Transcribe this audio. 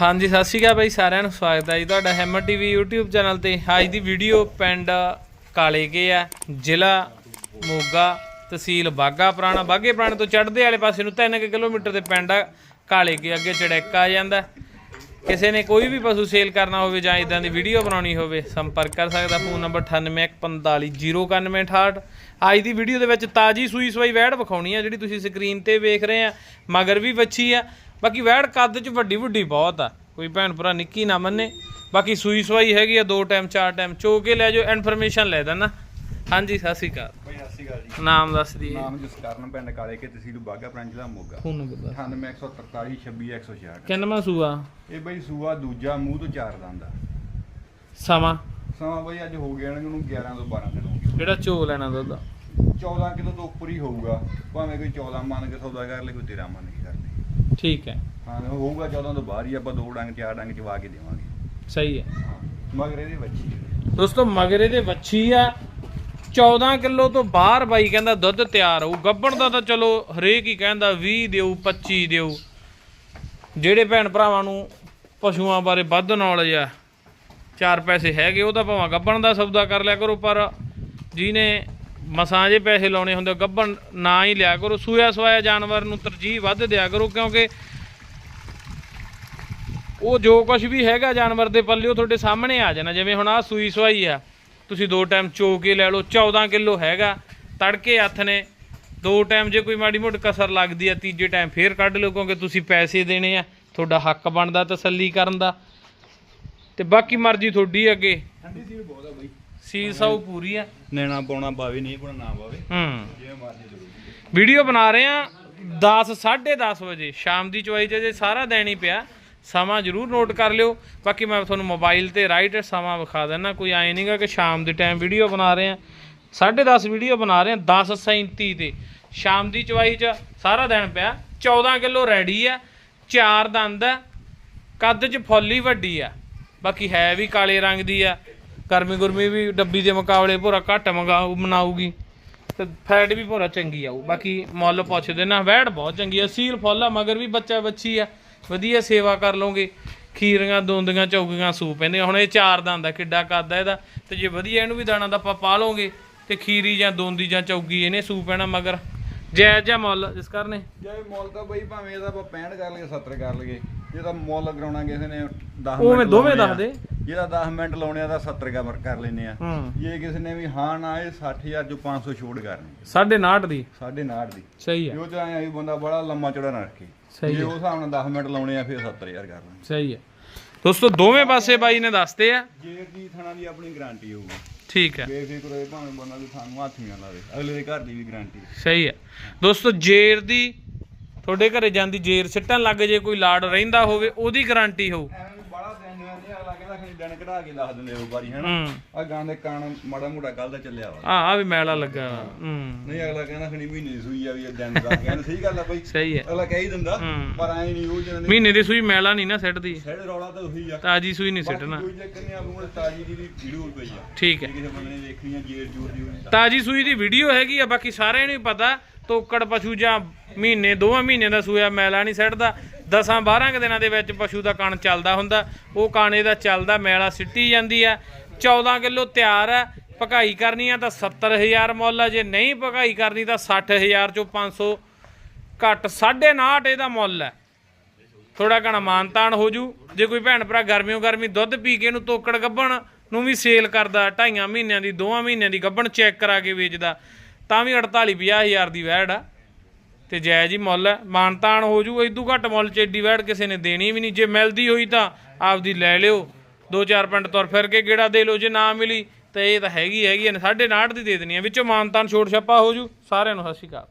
ਹਾਂਜੀ, ਸਤਿ ਸ਼੍ਰੀ ਅਕਾਲ ਬਾਈ, ਸਾਰਿਆਂ ਨੂੰ ਸਵਾਗਤ ਹੈ ਜੀ ਤੁਹਾਡਾ ਹੈਮਰ ਟੀਵੀ YouTube ਚੈਨਲ ਤੇ। ਅੱਜ ਦੀ ਵੀਡੀਓ ਪਿੰਡ ਕਾਲੇਕੇ ਆ, ਜ਼ਿਲ੍ਹਾ ਮੋਗਾ, ਤਹਿਸੀਲ ਬਾਗਾ ਪੁਰਾਣਾ। ਬਾਗੇ ਪੁਰਾਣੇ ਤੋਂ ਚੜ੍ਹਦੇ ਵਾਲੇ ਪਾਸੇ ਨੂੰ 3 ਕਿਲੋਮੀਟਰ ਦੇ ਪਿੰਡ ਆ ਕਾਲੇਕੇ ਅੱਗੇ ਚੜੈਕਾ ਆ ਜਾਂਦਾ। ਕਿਸੇ ਨੇ ਕੋਈ ਵੀ ਪਸ਼ੂ ਸੇਲ ਕਰਨਾ ਹੋਵੇ ਜਾਂ ਇਦਾਂ ਦੀ ਵੀਡੀਓ ਬਣਾਉਣੀ ਹੋਵੇ, ਸੰਪਰਕ ਕਰ ਸਕਦਾ ਫੋਨ ਨੰਬਰ 9815400968 ਅੱਜ ਦੀ ਵੀਡੀਓ ਦੇ ਵਿੱਚ ਤਾਜੀ ਸੂਈ ਸਵਾਈ ਵੈੜ ਵਿਖਾਉਣੀ ਆ, ਜਿਹੜੀ ਤੁਸੀਂ ਸਕਰੀਨ ਤੇ ਵੇਖ ਰਹੇ ਆ, ਮਗਰ ਵੀ ਵੱਛੀ ਆ। ਬਾਕੀ ਵੈੜ ਕੱਦ ਚ ਵੱਡੀ ਵੱਡੀ ਬਹੁਤ ਆ, ਕੋਈ ਭੈਣ ਭਰਾ ਨਿੱਕੀ ਨਾ ਮੰਨੇ। ਬਾਕੀ ਸੂਈ ਸਵਾਈ ਹੈਗੀ ਆ, ਦੋ ਟਾਈਮ ਚਾਰ ਟਾਈਮ ਚੋ ਕੇ ਲੈ ਜਾਓ ਇਨਫੋਰਮੇਸ਼ਨ ਲੈ ਦੇਣਾ ਹਾਂਜੀ, ਸਤਿ ਸ਼੍ਰੀ ਅਕਾਲ। ਅਕਾਲ ਜੀ। ਨਾਮ ਦੱਸ ਦਈਏ। ਨਾਮ ਜਸਕਰਨ ਪਿੰਡ ਕਾਲੇ ਕੇ ਤਹਿਸੀਲ ਬਾਗਾ ਪ੍ਰਾਂਤ ਜ਼ਿਲ੍ਹਾ ਮੋਗਾ। ਫੋਨ ਨੰਬਰ ਦੱਸ 9143 26166 ਕਿੰਨਵਾਂ ਸੂਆ? ਇਹ ਬਈ ਸੂਆ ਦੂਜਾ ਮੂੰਹ ਤੋਂ ਚਾਰ ਦੰਦ ਸਮਾਂ? ਸਮਾਂ ਬਈ ਅੱਜ ਹੋ ਗਿਆ ਇਹਨਾਂ ਨੂੰ 11 ਤੋਂ 12 ਦਿਨ ਹੋ ਗਏ ਜਿਹੜਾ ਚੋ ਲੈਣਾ ਦੁੱਧ 14 ਕਿਲੋ ਤੋਂ ਉੱਪਰ ਹੀ ਹੋਊਗਾ। ਭਾਵੇਂ ਕੋਈ 14 ਮੰਨ ਕੇ ਸੌਦਾ ਕਰ ਲੇ ਕੋਈ 13 ਮੰਨ ਕੇ ਕਰ ਲੇ। ਠੀਕ ਹੈ। ਹਾਂ ਹੋਊਗਾ 14 ਤੋਂ ਬਾਹਰ ਹੀ ਆਪਾਂ ਦੋ ਡੰਗ ਚਾਰ ਡੰਗ ਚਵਾ ਕੇ ਦੇਵਾਂਗੇ। ਸਹੀ ਹੈ। ਮਗਰ ਇਹਦੇ ਬੱਚੀ ਦੋਸਤੋ ਮਗਰੇ ਦੇ ਵੱਛੀ ਆ। 14 ਕਿਲੋ ਤੋਂ ਬਾਹਰ ਬਾਈ ਕਹਿੰਦਾ ਦੁੱਧ ਤਿਆਰ ਹੋਊ। ਗੱਬਣ ਦਾ ਤਾਂ ਚਲੋ ਹਰੇਕ ਹੀ ਕਹਿੰਦਾ 20 ਦਿਓ 25 ਦਿਓ ਜਿਹੜੇ ਭੈਣ ਭਰਾਵਾਂ ਨੂੰ ਪਸ਼ੂਆਂ ਬਾਰੇ ਵੱਧ ਨੌਲੇਜ ਆ, ਚਾਰ ਪੈਸੇ ਹੈਗੇ, ਉਹ ਤਾਂ ਭਾਵੇਂ ਗੱਬਣ ਦਾ ਸੌਦਾ ਕਰ ਲਿਆ ਕਰੋ, ਪਰ ਜਿਹਨੇ ਮਸਾਂ ਜੇ ਪੈਸੇ ਲਾਉਣੇ ਹੁੰਦੇ ਗੱਬਣ ਨਾ ਹੀ ਲਿਆ ਕਰੋ। ਸੂਇਆ ਸਵਾਇਆ ਜਾਨਵਰ ਨੂੰ ਤਰਜੀਹ ਵੱਧ ਦਿਆ ਕਰੋ, ਕਿਉਂਕਿ ਉਹ ਜੋ ਕੁਝ ਵੀ ਹੈਗਾ ਜਾਨਵਰ ਦੇ ਪੱਲੇ, ਉਹ ਤੁਹਾਡੇ ਸਾਹਮਣੇ ਆ ਜਾਣਾ। ਜਿਵੇਂ ਹੁਣ ਆ ਸੂਈ ਸਵਾਈ ਆ ਤੁਸੀਂ ਦੋ ਟਾਈਮ ਚੋ ਕੇ ਲੈ ਲਓ 14 ਕਿਲੋ ਹੈਗਾ ਤੜਕੇ ਹੱਥ ਨੇ ਦੋ ਟਾਈਮ ਜੇ ਕੋਈ ਮਾੜੀ ਮੋਟੀ ਕਸਰ ਲੱਗਦੀ ਆ ਤੀਜੇ ਟਾਈਮ ਫੇਰ ਕੱਢ ਲਿਓ ਕਿਉਂਕਿ ਤੁਸੀਂ ਪੈਸੇ ਦੇਣੇ ਆ ਤੁਹਾਡਾ ਹੱਕ ਬਣਦਾ ਤਸੱਲੀ ਕਰਨ ਦਾ। ਤੇ ਬਾਕੀ ਮਰਜ਼ੀ ਤੁਹਾਡੀ ਅੱਗੇ। ਠੰਡੀ ਸੀ ਬਹੁਤ ਆ ਬਈ। ਪੂਰੀ ਆ। ਨੈਣਾ ਪਾਉਣਾ ਪਾਵੇ ਨਹੀਂ ਪਾਉਣਾ ਨਾ ਪਾਵੇ ਹੂੰ। ਜਿਵੇਂ ਮਰਜ਼ੀ ਜ਼ਰੂਰ ਵੀਡੀਓ ਬਣਾ ਰਹੇ ਆ 10 10:30 ਵਜੇ ਸ਼ਾਮ ਦੀ ਚਵਾਈ 'ਚ ਜੇ ਸਾਰਾ ਦੇਣ ਪਿਆ। ਸਮਾਂ ਜ਼ਰੂਰ ਨੋਟ ਕਰ ਲਿਓ। ਬਾਕੀ ਮੈਂ ਤੁਹਾਨੂੰ ਮੋਬਾਈਲ ਤੇ ਰਾਈਟ ਸਮਾਂ ਵਿਖਾ ਦਿੰਦਾ। ਕੋਈ ਐ ਨਹੀਂਗਾ ਕਿ ਸ਼ਾਮ ਦੇ ਟਾਈਮ ਵੀਡੀਓ ਬਣਾ ਰਹੇ ਆ। 10:30 ਵੀਡੀਓ ਬਣਾ ਰਹੇ ਆ 10:37 ਤੇ। ਸ਼ਾਮ ਦੀ ਚਵਾਈ 'ਚ ਸਾਰਾ ਦਿਨ ਪਿਆ। 14 ਕਿਲੋ ਰੈਡੀ ਆ। ਚਾਰ ਦੰਦ ਆ। ਕੱਦ 'ਚ ਫੁੱਲੀ ਵੱਡੀ ਆ। ਬਾਕੀ ਹੈ ਵੀ ਕਾਲੇ ਰੰਗ ਦੀ ਆ। ਗਰਮੀ ਗੁਰਮੀ ਵੀ ਡੱਬੀ ਦੇ ਮੁਕਾਬਲੇ ਭੋਰਾ ਘੱਟ ਮੰਗਾਉ ਬਣਾਊਗੀ ਤੇ ਫੈਟ ਵੀ ਭੋਰਾ ਚੰਗੀ ਆਊ। ਬਾਕੀ ਮੁੱਲ ਪੁੱਛਦੇ ਨਾ ਵੈੜ ਬਹੁਤ ਚੰਗੀ ਆ। ਸੀਲ ਫੁੱਲ ਆ, ਮਗਰ ਵੀ ਬੱਚਾ ਬੱਚੀ ਆ। ਵਧੀਆ ਸੇਵਾ ਕਰ ਲਓਗੇ। ਖੀਰੀਆਂ ਦੋਂਦੀਆਂ ਚੌਗੀਆਂ ਸੂ ਪੈਂਦੀਆਂ ਹੁਣ ਇਹ ਚਾਰ ਦੰਦ ਆ ਕਿੱਡਾ ਆ ਇਹਦਾ। ਤੇ ਜੇ ਵਧੀਆ ਇਹਨੂੰ ਵੀ ਦਾਣਾ ਦਾ ਆਪਾਂ ਪਾ ਲਓਗੇ। ਤੇ ਖੀਰੀ ਜਾਂ ਦੋਂਦੀ ਜਾਂ ਚੌਗੀ ਇਹਨੇ ਸੂ ਪੈਣਾ ਮਗਰ। ਜਾਇਜ਼ ਜਾਂ ਮੁੱਲ ਜਿਸ ਕਰਨੇ ਜੇ ਮੁੱਲ ਤਾਂ ਬਈ ਭਾਵੇਂ ਇਹਦਾ ਆਪਾਂ 65 ਕਰ ਲਈਏ 70 ਕਰ ਲਈਏ। ਜੇ ਤਾਂ ਮੁੱਲ ਕਰਾਉਣਾ ਕਿਸੇ ਨੇ 10 ਉਵੇਂ ਮਿੰਟ ਦੋਵੇਂ ਦੱਸ ਦੇ। ਜਿਹਦਾ 10 ਮਿੰਟ ਲਾਉਣੇ ਆ ਤਾਂ 70 ਕਾ ਕਰ ਲੈਨੇ ਆ। ਹੂੰ। ਜੇ ਕਿਸੇ ਨੇ ਵੀ ਹਾਂ ਨਾ ਇਹ 60000 ਚੋਂ 500 ਛੋੜ ਕਰਨੀ। ਸਾਢੇ 69 ਦੀ? ਸਾਢੇ 69 ਦੀ। ਸਹੀ ਆ। ਜੋ ਚਾਹੇ ਵੀ ਬੰਦਾ ਬੜਾ ਲੰਮਾ ਚੌੜਾ ਨਾ ਰੱਖੇ। ਸਹੀ ਜੇ ਹੈ। ਉਸ ਹਿਸਾਬ ਨਾਲ 10 ਮਿੰਟ ਲਾਉਣੇ ਆ ਫਿਰ 70000 ਕਰ ਲਾਂਗੇ। ਸਹੀ ਹੈ ਦੋਸਤੋ ਦੋਵੇਂ ਪਾਸੇ ਬਾਈ ਨੇ ਦੱਸਦੇ ਆ। ਜੇ ਦੀ ਥਣਾ ਦੀ ਆਪਣੀ ਗਾਰੰਟੀ ਹੋਊਗੀ। ਠੀਕ ਹੈ ਬੇਫਿਕਰ ਹੋਏ ਭਾਵੇਂ ਬੰਦਾ ਵੀ ਸਾਨੂੰ ਹੱਥ ਨਹੀਂ ਲਾਵੇ। ਅਗਲੇ ਦੇ ਘਰ ਦੀ ਵੀ ਗਾਰੰਟੀ ਸਹੀ ਹੈ ਦੋਸਤੋ ਜੇਰ ਦੀ ਤੁਹਾਡੇ ਘਰੇ ਜਾਂਦੀ ਜੇਰ ਸਿੱਟਣ ਲੱਗ ਜੇ ਕੋਈ ਲਾੜ ਰਹਿੰਦਾ ਹੋਵੇ ਉਹਦੀ ਗਾਰੰਟੀ ਹੋਊ ਐਵੇਂ ਵੀ ਬੜਾ ਦਿਨ ਨਹੀਂ ਕਿ ਦਿਨ ਕਢਾ ਕੇ ਦੱਸ ਦਿੰਦੇ ਉਹ ਵਾਰੀ ਹਨਾ? ਹੂੰ। ਆ ਗਾਂ ਦੇ ਕਾਣ ਮਾੜਾ ਮੋਟਾ ਕੱਲ ਦਾ ਚੱਲਿਆ ਵਾ। ਆ ਆ ਵੀ ਮੈਲਾ ਲੱਗਾ। ਹੂੰ। ਨਹੀਂ ਅਗਲਾ ਕਹਿੰਦਾ ਖਣੀ ਮਹੀਨੇ ਦੀ ਸੂਈ ਆ ਵੀ ਇਹ ਦਿਨ ਦਾ। ਕਹਿੰਦਾ ਸਹੀ ਗੱਲ ਆ ਬਈ। ਸਹੀ ਹੈ ਅਗਲਾ ਕਹਿ ਹੀ ਦਿੰਦਾ ਹੂੰ। ਪਰ ਐ ਨਹੀਂ ਉਹ ਜਿਹਨਾਂ ਨੇ ਮਹੀਨੇ ਦੀ ਸੂਈ ਮੈਲਾ ਨਹੀਂ ਨਾ ਸਿੱਟਦੀ। ਸਾਡੇ ਰੌਲਾ ਤਾਂ ਉਹੀ ਆ। ਤਾਜੀ ਸੂਈ ਨਹੀਂ ਸਿੱਟਣਾ। ਕੋਈ ਚੱਕਰ ਨਹੀਂ ਆਪੂ ਤਾਜੀ ਦੀ ਵੀ ਵੀਡੀਓ ਪਈ ਆ। ਠੀਕ ਹੈ ਕਿਸੇ ਬੰਦੇ ਨੇ ਦੇਖਣੀ ਆ ਜੇਰ ਜੂਰ ਦੀ ਤਾਜੀ ਸੂਈ ਦੀ ਵੀਡੀਓ ਹੈਗੀ ਆ ਬਾਕੀ ਸਾਰਿਆਂ ਨੂੰ ਹੀ ਪਤਾ ਤੋਕੜ ਪਸ਼ੂ ਜਾਂ ਮਹੀਨੇ ਦੋਵਾਂ ਮਹੀਨਿਆਂ ਦਾ ਸੂਇਆ ਮੈਲਾ ਨਹੀਂ ਸਿੱਟਦਾ। 10 12 ਦਿਨਾਂ ਦੇ ਵਿੱਚ ਪਸ਼ੂ ਦਾ ਕਣ ਚੱਲਦਾ ਹੁੰਦਾ। ਉਹ ਕਣ ਇਹਦਾ ਚੱਲਦਾ, ਮੈਲਾ ਸਿੱਟੀ ਜਾਂਦੀ ਆ। 14 ਕਿਲੋ ਤਿਆਰ ਆ, ਪਕਾਈ ਕਰਨੀ ਆ ਤਾਂ 70000 ਮੁੱਲ ਆ, ਜੇ ਨਹੀਂ ਪਕਾਈ ਕਰਨੀ ਤਾਂ 60000 ਚੋਂ 500 ਘੱਟ 9.5 ਇਹਦਾ ਮੁੱਲ ਹੈ ਥੋੜਾ ਘਣਾ ਮਾਨਤਾਨ ਹੋ ਜੂ। ਜੇ ਕੋਈ ਭੈਣ ਭਰਾ ਗਰਮੀਓ ਗਰਮੀ ਦੁੱਧ ਪੀ ਕੇ ਇਹਨੂੰ ਤੋਕੜ ਗੱਭਣ ਨੂੰ ਵੀ ਸੇਲ ਕਰਦਾ, ਢਾਈਆਂ ਮਹੀਨਿਆਂ ਦੀ, ਦੋਵਾਂ ਮਹੀਨਿਆਂ ਦੀ ਗੱਭਣ ਚੈੱਕ ਕਰਾ ਕੇ ਵੇਚਦਾ, ਤਾਂ ਵੀ 48 ਹਜ਼ਾਰ ਦੀ ਵੈੜ ਆ। ਤੇ ਜਾਇਜ਼ ਹੀ ਮੁੱਲ ਹੈ। ਮਾਨਤਾਨ ਹੋ ਜੂ ਇਦੋਂ ਘੱਟ ਮੁੱਲ ਚ ਏਡੀ ਵੈੜ ਕਿਸੇ ਨੇ ਦੇਣੀ ਵੀ ਨਹੀਂ। ਜੇ ਮਿਲਦੀ ਹੋਈ ਤਾਂ ਆਪਦੀ ਲੈ ਲਿਓ। ਦੋ ਚਾਰ ਪਿੰਡ ਤੁਰ ਫਿਰ ਕੇ ਗੇੜਾ ਦੇ ਲਓ, ਜੇ ਨਾ ਮਿਲੀ ਤਾਂ ਇਹ ਤਾਂ ਹੈਗੀ ਹੈਗੀ ਆ 9.5 ਦੀ ਦੇ ਦੇਣੀ ਆ ਵਿੱਚੋਂ ਮਾਨਤਾਨ ਛੋਟ ਛੱਪਾ ਹੋ ਜੂ। ਸਾਰਿਆਂ ਨੂੰ ਸਤਿ ਸ਼੍ਰੀ ਅਕਾਲ।